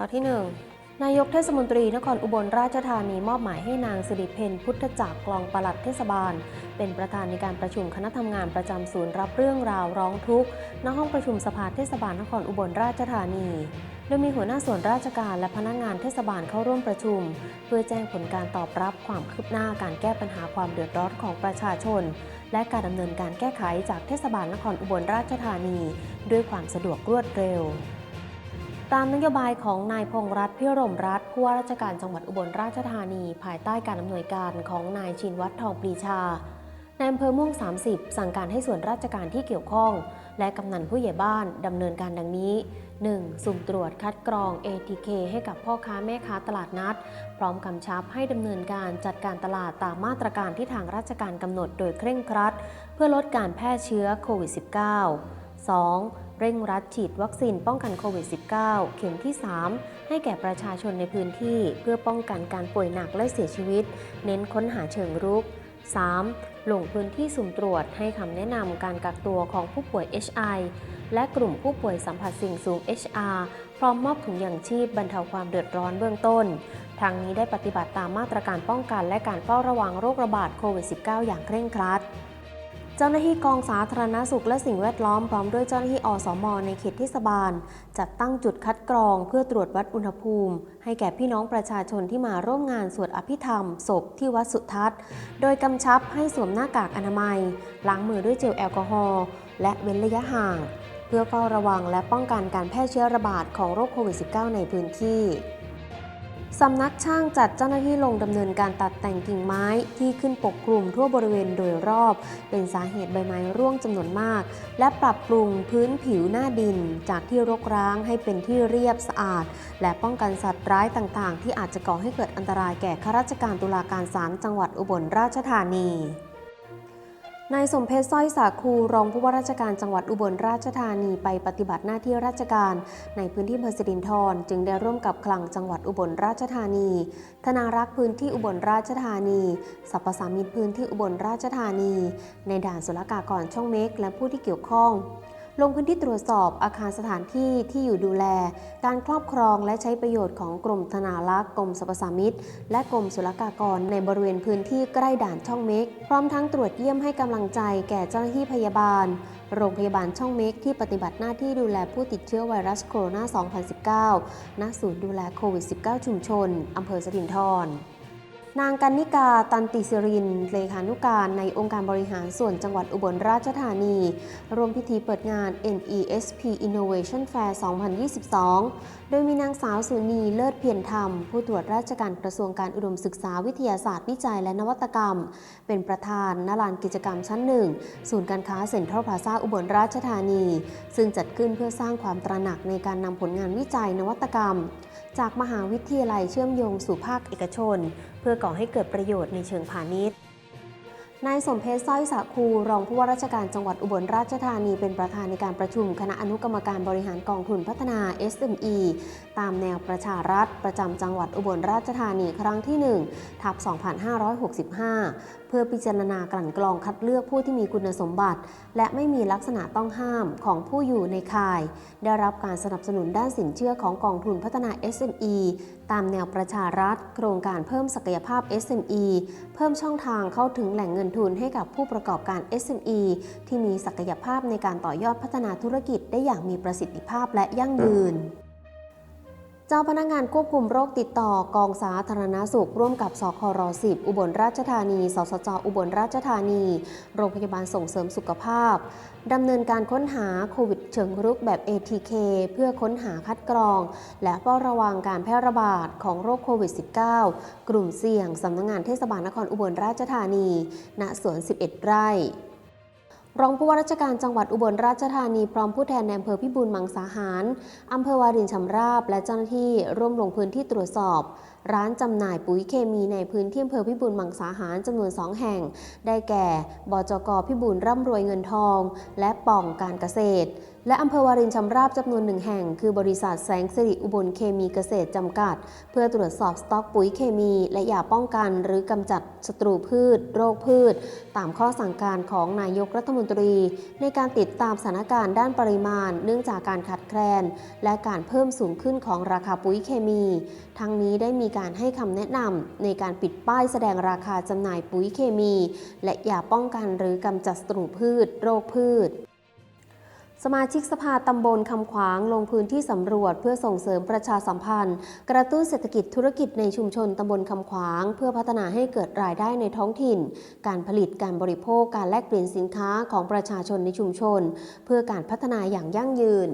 ข่าวที่ 1 นายกเทศมนตรีนครอุบลราชธานีมอบหมายให้นางสิริเพนพุทธจักรกลองปลัดเทศบาล เป็นประธานในการประชุมคณะทำงานประจำศูนย์รับเรื่องราวร้องทุกข์ณห้องประชุมสภาเทศบาลนครอุบลราชธานีโดยมีหัวหน้าส่วนราชการและพนักงานเทศบาลเข้าร่วมประชุม เพื่อแจ้งผลการตอบรับความคืบหน้าการแก้ปัญหาความเดือดร้อนของประชาชน และการดำเนินการแก้ไขจากเทศบาลนครอุบลราชธานี ด้วยความสะดวกรวดเร็ว ตามนโยบายของนายพงษ์รัตน์พิรมรัตน์ผู้ว่าราชการจังหวัดอุบลราชธานี ภายใต้การอำนวยการของนายชินวัตรทองปรีชาในอำเภอม่วง 30 สั่งการให้ส่วนราชการที่เกี่ยวข้อง และกำนันผู้ใหญ่บ้านดำเนินการดังนี้ 1. สุ่มตรวจคัดกรอง ATK ให้กับพ่อค้าแม่ค้าตลาดนัด พร้อมกำชับให้ดำเนินการจัดการตลาดตามมาตรการที่ทางราชการกำหนดโดยเคร่งครัด เพื่อลดการแพร่เชื้อโควิด -19 2. เร่งรัดฉีดวัคซีนป้องกันโควิด -19 เข็มที่ 3 ให้แก่ประชาชนในพื้นที่เพื่อป้องกันการป่วยหนักและเสียชีวิต เน้นค้นหาเชิงรุก 3. ลงพื้นที่สุ่มตรวจให้คำแนะนำการกักตัวของผู้ป่วย HI และกลุ่มผู้ป่วยสัมผัสสี่งสูง HR พร้อมมอบถุงยางชีพบรรเทาความเดือดร้อนเบื้องต้น ทางนี้ได้ปฏิบัติตามมาตรการป้องกันและการเฝ้าระวังโรคระบาดโควิด -19 อย่างเคร่งครัด เจ้าหน้าที่กองสาธารณสุขและสิ่งแวดล้อมพร้อมด้วยเจ้าหน้าที่อสม ในเขตเทศบาล จัดตั้งจุดคัดกรองเพื่อตรวจวัดอุณหภูมิ ให้แก่พี่น้องประชาชนที่มาร่วมงานสวดอภิธรรมศพที่วัดสุทัศน์ โดยกำชับให้สวมหน้ากากอนามัย ล้างมือด้วยเจลแอลกอฮอล์และเว้นระยะห่าง เพื่อเฝ้าระวังและป้องกันการแพร่เชื้อระบาดของโรคโควิด -19 ในพื้นที่ สำนักช่างจัดเจ้าหน้าที่ลงดำเนินการตัดแต่งกิ่งไม้ที่ขึ้นปกคลุมทั่วบริเวณโดยรอบ เป็นสาเหตุใบไม้ร่วงจำนวนมาก และปรับปรุงพื้นผิวหน้าดิน จากที่รกร้างให้เป็นที่เรียบสะอาด และป้องกันสัตว์ร้ายต่างๆ ที่อาจจะก่อให้เกิดอันตรายแก่ข้าราชการตุลาการศาลจังหวัดอุบลราชธานี นายสมเพชรสร้อยสาคูรองผู้ว่าราชการจังหวัดอุบลราชธานีไปปฏิบัติหน้าที่ราชการ ในพื้นที่อำเภอสิรินธรจึงได้ร่วมกับคลังจังหวัดอุบลราชธานี ธนารักษ์พื้นที่อุบลราชธานีสรรพสามิตพื้นที่อุบลราชธานี ในด่านศุลกากรช่องเม็กและผู้ที่เกี่ยวข้อง ลงพื้นที่ตรวจสอบอาคารสถานที่ที่อยู่ดูแล การครอบครองและใช้ประโยชน์ของกรมธนารักษ์กรมสรรพสามิตและกรมศุลกากรในบริเวณพื้นที่ใกล้ด่านช่องเม็ก พร้อมทั้งตรวจเยี่ยมให้กำลังใจแก่เจ้าหน้าที่พยาบาล โรงพยาบาลช่องเม็กที่ปฏิบัติหน้าที่ดูแลผู้ติดเชื้อไวรัสโคโรนา 2019 ณ ศูนย์ดูแลโควิด -19 ชุมชนอำเภอสถินธร นางกันนิกาตันติสิริน เลขานุการในองค์การบริหารส่วนจังหวัดอุบลราชธานี ร่วมพิธีเปิดงาน NESP Innovation Fair 2022 โดยมีนางสาวสุนีเลิศเพียรธรรม ผู้ตรวจราชการกระทรวงการอุดมศึกษาวิทยาศาสตร์วิจัยและนวัตกรรม เป็นประธานณลานกิจกรรมชั้นหนึ่งศูนย์การค้าเซ็นทรัลพลาซาอุบลราชธานี ซึ่งจัดขึ้นเพื่อสร้างความตระหนักในการนำผลงานวิจัยนวัตกรรม จากมหาวิทยาลัยเชื่อมโยงสู่ภาคเอกชน เพื่อก่อให้เกิดประโยชน์ในเชิงพาณิชย์ นายสมเพชรสร้อยสาคูรองผู้ว่าราชการจังหวัดอุบลราชธานีเป็นประธานในการประชุมคณะอนุกรรมการบริหารกองทุนพัฒนา SME ตามแนวประชารัฐ ประจำจังหวัดอุบลราชธานีครั้งที่ 1 ทับ 2565 เพื่อพิจารณากลั่นกรองคัดเลือกผู้ที่มีคุณสมบัติ และไม่มีลักษณะต้องห้ามของผู้อยู่ในข่าย ได้รับการสนับสนุนด้านสินเชื่อของกองทุนพัฒนา SME ตามแนวประชารัฐ โครงการเพิ่มศักยภาพ SME เพิ่มช่องทางเข้าถึงแหล่งเงินทุนให้กับผู้ประกอบการ SME ที่มีศักยภาพในการต่อยอดพัฒนาธุรกิจได้อย่างมีประสิทธิภาพและยั่งยืน เจ้าพนักงานควบคุมโรคติดต่อกองสาธารณาสุข ร่วมกับสคร10อุบลราชธานี สสจ อุบลราชธานี โรงพยาบาลส่งเสริมสุขภาพดำเนินการค้นหาโควิดเชิงรุกแบบ ATK เพื่อค้นหาคัดกรอง และเฝ้าระวังการแพร่ระบาดของโรคโควิด -19 กลุ่มเสี่ยงสำนักงงานเทศบาลนครอุบลราชธานี ณ สวน 11 ไร่ รองผู้ว่าราชการจังหวัดอุบลราชธานีพร้อมผู้แทนในอำเภอพิบูลมังสาหาร อำเภอวารินชำราบ และเจ้าหน้าที่ร่วมลงพื้นที่ตรวจสอบ ร้านจำหน่ายปุ๋ยเคมีในพื้นที่อำเภอพิบูลมังสาหารจำนวน 2 แห่ง ได้แก่ บจกพิบูลร่ำรวยเงินทอง และป่องการเกษตร และอำเภอวารินชำราบจำนวนหนึ่งแห่ง คือบริษัทแสงสิริอุบลเคมีเกษตรจำกัด เพื่อตรวจสอบสต็อกปุ๋ยเคมี และยาป้องกัน หรือกำจัดศัตรูพืช โรคพืช ตามข้อสั่งการของนายกรัฐมนตรี ในการติดตามสถานการณ์ด้านปริมาณ เนื่องจากการขาดแคลน และการเพิ่มสูงขึ้นของราคาปุ๋ยเคมี ทั้งนี้ได้มีการให้คำแนะนำในการปิดป้ายแสดงราคาจำหน่ายปุ๋ยเคมี และยาป้องกันหรือกำจัดศัตรูพืช โรคพืช สมาชิกสภาตำบลคำขวางลงพื้นที่สำรวจเพื่อส่งเสริมประชาสัมพันธ์ กระตุ้นเศรษฐกิจธุรกิจในชุมชนตำบลคำขวาง เพื่อพัฒนาให้เกิดรายได้ในท้องถิ่น การผลิตการบริโภคการแลกเปลี่ยนสินค้าของประชาชนในชุมชน เพื่อการพัฒนาอย่างยั่งยืน